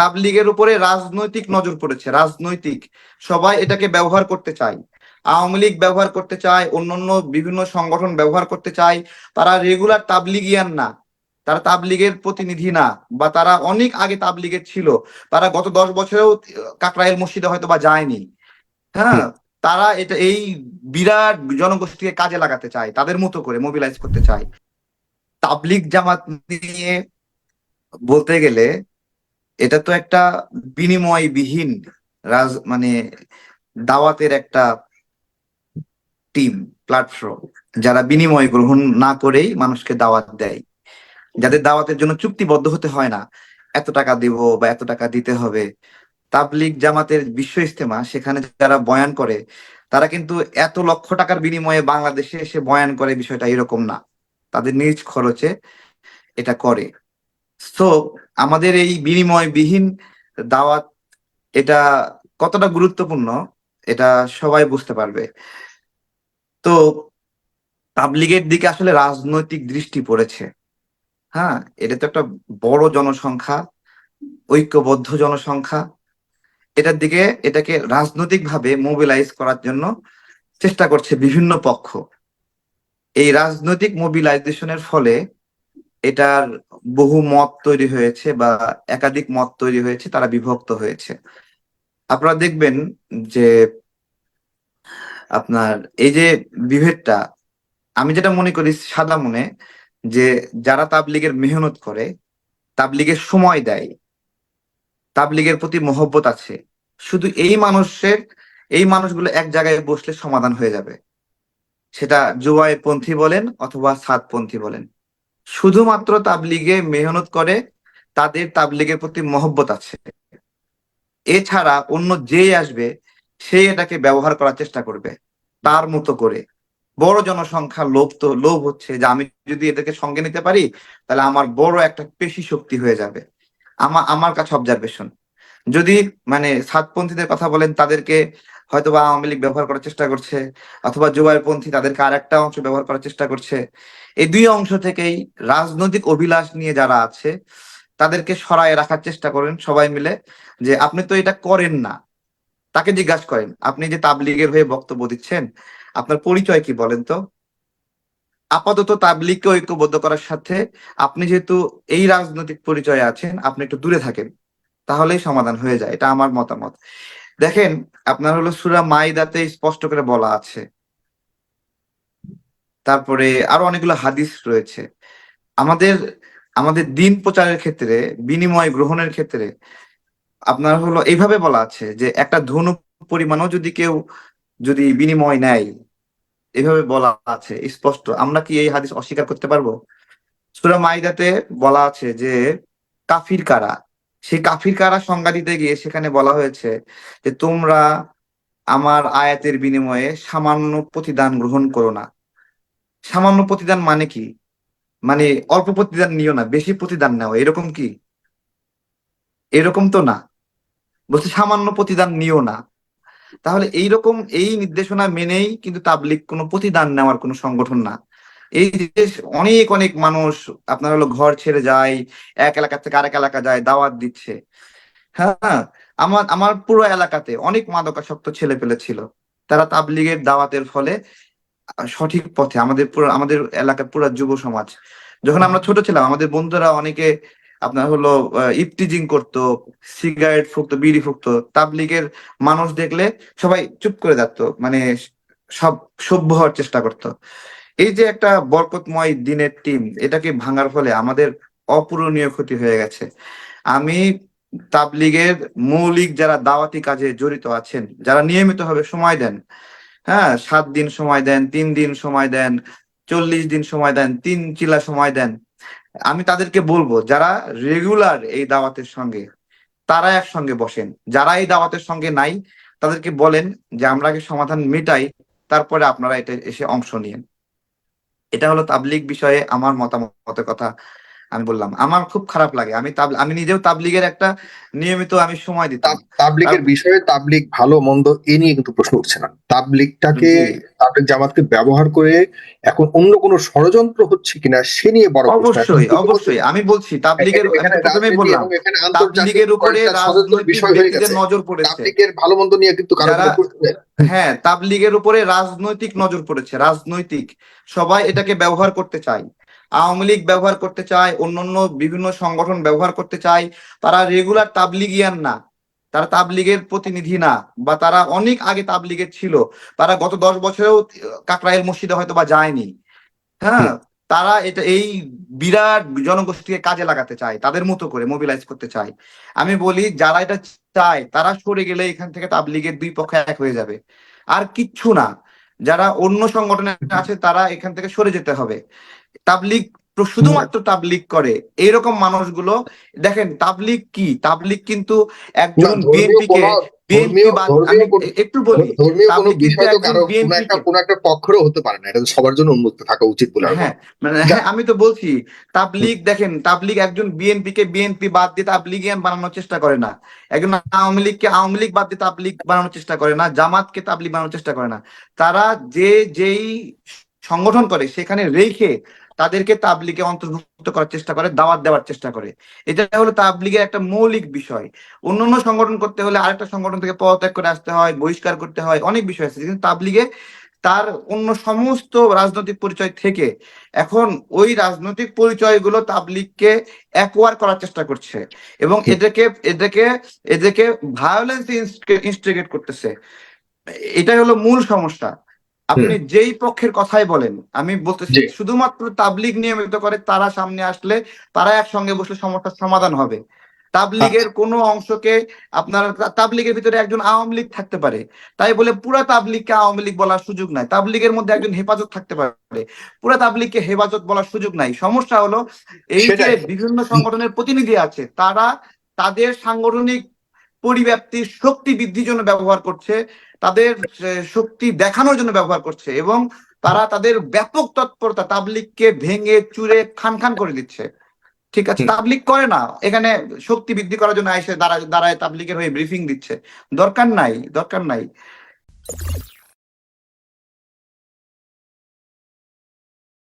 তাবলিগের উপরে রাজনৈতিক নজর পড়েছে রাজনৈতিক। সবাই এটাকে ব্যবহার করতে চায়। আওয়ামী লীগ ব্যবহার করতে চায় অন্যান্য বিভিন্ন সংগঠন ব্যবহার করতে চায়। তারা রেগুলার তাবলিগিয়ান না তারা তাবলিগের প্রতিনিধি না বা তারা অনেক আগে তাবলিগের ছিল। তারা গত দশ বছরেও কাকরাইল মসজিদে হয়তো বা যায়নি। হ্যাঁ তারা এটা এই বিরাট জনগোষ্ঠীকে কাজে লাগাতে চায় তাদের মতো করে মোবিলাইজ করতে চায়। তাবলিগ জামাত নিয়ে বলতে গেলে এটা তো একটা বিনিময়বিহীন রাজ মানে দাওয়াতের একটা টিম প্ল্যাটফর্ম যারা বিনিময় গ্রহণ না করেই মানুষকে দাওয়াত দেয়। যাদের দাওয়াতের জন্য চুক্তিবদ্ধ হতে হয় না, এত টাকা দিব বা এত টাকা দিতে হবে। তাবলিগ জামাতের বিশ্ব ইস্তেমা সেখানে যারা বয়ান করে, তারা কিন্তু এত লক্ষ টাকার বিনিময়ে বাংলাদেশে এসে বয়ান করে বিষয়টা এরকম না। তাদের নিজ খরচে এটা করে। তো আমাদের এই বিনিময়বিহীন দাওয়াত, এটা কতটা গুরুত্বপূর্ণ, এটা সবাই বুঝতে পারবে। তো তাবলিগের দিকে আসলে রাজনৈতিক দৃষ্টি পড়েছে। হ্যাঁ এটা তো একটা বড় জনসংখ্যা, ঐক্যবদ্ধ জনসংখ্যা। এটার দিকে, এটাকে রাজনৈতিকভাবে মোবিলাইজ করার জন্য চেষ্টা করছে বিভিন্ন পক্ষ। এই রাজনৈতিক মোবিলাইজেশনের ফলে এটার বহু মত তৈরি হয়েছে বা একাধিক মত তৈরি হয়েছে, তারা বিভক্ত হয়েছে। আপনারা দেখবেন যে আপনার এই যে বিভেদটা, আমি যেটা মনে করি সাদা মনে, যে যারা তাবলিগের মেহনত করে, তাবলিগের সময় দেয়, তাবলিগের প্রতি মহব্বত আছে, শুধু এই মানুষের, এই মানুষগুলো এক জায়গায় বসলে সমাধান হয়ে যাবে। সেটা জুবাই পন্থী বলেন অথবা সাতপন্থী বলেন। শুধুমাত্র তাবলিগে মেহনত করে, তাদের তাবলিগের প্রতি মহব্বত আছে। এছাড়া অন্য যেই আসবে, সে এটাকে ব্যবহার করার চেষ্টা করবে, তার মতো করে। বড় জনসংখ্যা লোভ তো, লোভ হচ্ছে যে আমি যদি এদেরকে সঙ্গে নিতে পারি, তাহলে আমার বড় একটা পেশি শক্তি হয়ে যাবে। আমার আমার কাছে অবজারভেশন যদি মানে সাতপন্থীদের কথা বলেন, তাদেরকে হয়তো বা আওয়ামী লীগ ব্যবহার করার চেষ্টা করছে, অথবা পন্থী তাদেরকে আর একটা অংশ ব্যবহার করার চেষ্টা করছে। এই দুই অংশ থেকেই রাজনৈতিক অভিলাষ নিয়ে যারা আছে, তাদেরকে সরায় রাখার চেষ্টা করেন সবাই মিলে যে, আপনি তো এটা করেন না। তাকে জিজ্ঞাসা করেন, আপনি যে তাবলিগের হয়ে বক্তব্য দিচ্ছেন, আপনার পরিচয় কি বলেন তো? আপাতত তাবলিগকে ঐক্যবদ্ধ করার সাথে আপনি যেহেতু এই রাজনৈতিক পরিচয়ে আছেন, আপনি একটু দূরে থাকেন, তাহলেই সমাধান হয়ে যায়। এটা আমার মতামত। দেখেন, আপনার হলো সুরা মাইদাতে স্পষ্ট করে বলা আছে। তারপরে আরও অনেকগুলো হাদিস রয়েছে। আমাদের আমাদের দিন প্রচারের ক্ষেত্রে, বিনিময় গ্রহণের ক্ষেত্রে, আপনার হলো এইভাবে বলা আছে যে একটা ধনু পরিমাণও যদি কেউ যদি বিনিময় নেয় এভাবে বলা আছে, স্পষ্ট। আমরা কি এই হাদিস অস্বীকার করতে পারব? সুরা মাইদাতে বলা আছে যে কাফির কারা? সেই কাফির কারা সংজ্ঞা দিতে গিয়ে সেখানে বলা হয়েছে যে, তোমরা আমার আয়াতের বিনিময়ে সামান্য প্রতিদান গ্রহণ করো না। সামান্য প্রতিদান মানে কি? মানে অল্প প্রতিদান নিও না, বেশি প্রতিদান নেও, এরকম কি? এরকম তো না। বলছে সামান্য প্রতিদান নিও না। তাহলে এইরকম এই নির্দেশনা মেনেই কিন্তু তাবলিক কোনো প্রতিদান নেওয়ার কোনো সংগঠন না। এই যে অনেক অনেক মানুষ, আপনার হলো ঘর ছেড়ে যায়, এক এলাকা থেকে আরেক এলাকা যায়, দাওয়াত দিচ্ছে। হ্যাঁ আমার আমার পুরো এলাকাতে অনেক মাদকাসক্ত ছেলে পেলে ছিল। তারা তাবলিগের দাওয়াতের ফলে সঠিক পথে আমাদের পুরো, আমাদের এলাকার পুরো যুব সমাজ, যখন আমরা ছোট ছিলাম, আমাদের বন্ধুরা অনেকে আপনার হলো ইফটিজিং করতো, সিগারেট ফুকতো, বিড়ি ফুকতো, তাবলিগের মানুষ দেখলে সবাই চুপ করে যাত মানে সব সভ্য হওয়ার চেষ্টা করতো। এই যে একটা বরকতময় দিনের টিম, এটাকে ভাঙার ফলে আমাদের অপূরণীয় ক্ষতি হয়ে গেছে। আমি তাবলিগের মৌলিক যারা দাওয়াতি কাজে জড়িত আছেন, যারা নিয়মিতভাবে সময় দেন হ্যাঁ সাত দিন সময় দেন, তিন দিন সময় দেন, চল্লিশ দিন সময় দেন, তিন চিলা সময় দেন, আমি তাদেরকে বলব, যারা রেগুলার এই দাওয়াতের সঙ্গে, তারা একসঙ্গে বসেন। যারা এই দাওয়াতের সঙ্গে নাই, তাদেরকে বলেন যে, আমরা সমাধান মেটাই, তারপরে আপনারা এটা এসে অংশ নিন। এটা হলো তাবলিক বিষয়ে আমার মতামতের কথা। আমি বললাম আমার খুব খারাপ লাগে। আমি আমি নিজেও তাবলিগের একটা নিয়মিত আমি সময় দিতাম। তাব- তাবলিগের বিষয়ে তাবলিগ ভালো মন্দ এ নিয়ে কিন্তু প্রশ্ন উঠছে না। তাবলিগটাকে তাবলিগ জামাতকে ব্যবহার করে এখন অন্য কোনো ষড়যন্ত্র হচ্ছে কিনা সে নিয়ে বড় প্রশ্ন অবশ্যই অবশ্যই। আমি বলছি তাবলিগের প্রথমে বললাম তাবলিগের উপরে রাজনৈতিক নজর পড়েছে। তাবলিগের ভালো মন্দ নিয়ে কিন্তু। হ্যাঁ তাবলিগের উপরে রাজনৈতিক নজর পড়েছে রাজনৈতিক। সবাই এটাকে ব্যবহার করতে চায়। আওয়ামী লীগ ব্যবহার করতে চায় অন্যান্য বিভিন্ন সংগঠন ব্যবহার করতে চায় তারা রেগুলার তাবলিগিয়ান না। তারা তাবলিগের প্রতিনিধি না বা তারা অনেক আগে তাবলিগের ছিল। তারা গত দশ বছরেও কাকরাইল মসজিদে হয়তো বা যায়নি। হ্যাঁ? তারা এটা এই বিরাট জনগোষ্ঠীকে কাজে লাগাতে চায় তাদের মতো করে মোবিলাইজ করতে চায়। আমি বলি যারা এটা চায় তারা সরে গেলে এখান থেকে তাবলিগের দুই পক্ষ এক হয়ে যাবে। আর কিচ্ছু না। যারা অন্য সংগঠনে আছে তারা এখান থেকে সরে যেতে হবে। তাবলিগ তো শুধুমাত্র তাবলিগ করে। এইরকম মানুষগুলো দেখেন তাবলিগ কি? তাবলিগ কিন্তু একজন বিএনপি কে একটু বলি তাবলিগ হতে পারে না। এটা সবার জন্য উন্মুক্ত থাকা উচিত বলে হ্যাঁ মানে হ্যাঁ আমি তো বলছি তাবলিগ দেখেন তাবলিগ একজন বিএনপি কে বিএনপি বাদ দিয়ে তাবলিগিয়ান বানানোর চেষ্টা করে না। একজন আওয়ামী লীগকে আওয়ামী লীগ বাদ দিয়ে তাবলিগ বানানোর চেষ্টা করে না জামাতকে তাবলিগ বানানোর চেষ্টা করে না। তারা যে যেই সংগঠন করে সেখানে রেখে তাদেরকে তাবলিগে অন্তর্ভুক্ত করার চেষ্টা করে দাওয়াত দেওয়ার চেষ্টা করে। এটা হলো তাবলিগের একটা মৌলিক বিষয়। অন্যান্য সংগঠন করতে হলে আরেকটা সংগঠন থেকে পদত্যাগ করে আসতে হয় বহিষ্কার করতে হয় অনেক বিষয় আছে। কিন্তু তাবলিগে তার অন্য সমস্ত রাজনৈতিক পরিচয় থেকে এখন ওই রাজনৈতিক পরিচয়গুলো তাবলিগকে অ্যাকোয়ার করার চেষ্টা করছে এবং এদেরকে এদেরকে এদেরকে ভায়োলেন্স ইনস্টিগেট করতেছে। এটাই হলো মূল সমস্যা। আপনি যেই পক্ষের কথাই বলেন আমি বলতেছি। শুধুমাত্র তাবলিগ নিয়মিত করে তারা সামনে আসলে তারা একসঙ্গে বসলে সমস্যার সমাধান হবে। তাবলিগের কোনো অংশকে আপনার তাবলিগের ভিতরে একজন আওয়ামী লীগ থাকতে পারে। তাই বলে পুরা তাবলিগকে আওয়ামী লীগ বলার সুযোগ নাই। তাবলিগের মধ্যে একজন হেফাজত থাকতে পারে। পুরা তাবলিগকে হেফাজত বলার সুযোগ নাই। সমস্যা হলো এই যে বিভিন্ন সংগঠনের প্রতিনিধি আছে তারা তাদের সাংগঠনিক পরিব্যাপ্তির শক্তি বৃদ্ধির জন্য ব্যবহার করছে তাদের শক্তি দেখানোর জন্য ব্যবহার করছে এবং তারা তাদের ব্যাপক তৎপরতা তাবলিককে ভেঙে চুরে খান খান করে দিচ্ছে। ঠিক আছে তাবলিক তাবলিগ করে না এখানে শক্তি বৃদ্ধি করার জন্য আইসে দাঁড়ায় দাঁড়ায় তাবলিকের হয়ে ব্রিফিং দিচ্ছে। দরকার নাই দরকার নাই।